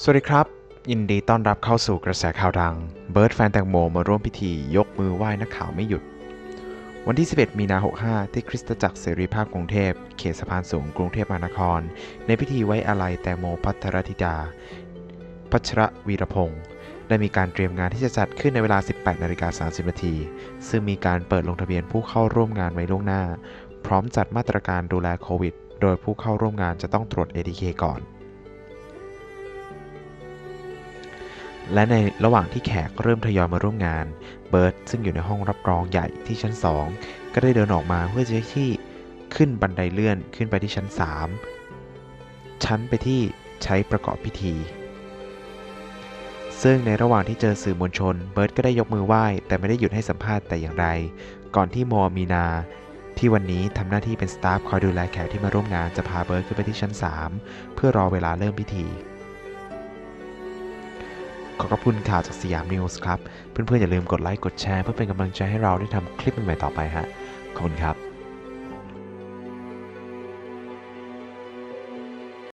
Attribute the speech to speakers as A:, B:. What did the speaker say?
A: สวัสดีครับ ยินดีต้อนรับเข้าสู่กระแสข่าวดัง เบิร์ดแฟนแตงโมมาร่วมพิธียกมือไหว้นักข่าวไม่หยุด วันที่ 11 มีนา 65 ที่คริสตจักรเสรีภาพกรุงเทพ เขตสะพานสูงกรุงเทพมหานคร ในพิธีไว้อาลัยแตงโมพัทรธิดา พัชรวีรพงศ์ได้มีการเตรียมงานที่จะจัดขึ้นในเวลา 18นาฬิกา30นาทีซึ่งมีการเปิดลงทะเบียนผู้เข้าร่วมงานไว้ล่วงหน้า พร้อมจัดมาตรการดูแลโควิด โดยผู้เข้าร่วมงานจะต้องตรวจ ATK ก่อน และในระหว่างที่แขกเริ่มทยอยมาร่วมงาน เบิร์ตซึ่งอยู่ในห้องรับรองใหญ่ที่ชั้น 2 ก็ได้เดินออกมาเพื่อจะที่ขึ้นบันไดเลื่อนขึ้นไปที่ชั้น 3 ชั้นไปที่ใช้ประกอบพิธี ซึ่งในระหว่างที่เจอสื่อมวลชน เบิร์ตก็ได้ยกมือไหว้ แต่ไม่ได้หยุดให้สัมภาษณ์แต่อย่างใดก่อนที่โมอมีนาที่วันนี้ทำหน้าที่เป็นสตาฟคอยดูแลแขกที่มาร่วมงานจะพาเบิร์ตขึ้นไปที่ชั้น 3 เพื่อรอเวลาเริ่มพิธี ขอขอบคุณข่าวจากสยามนิวส์ครับ เพื่อนๆอย่าลืมกดไลค์กดแชร์เพื่อเป็นกำลังใจให้เราได้ทำคลิปใหม่ๆต่อไปฮะ ขอบคุณครับ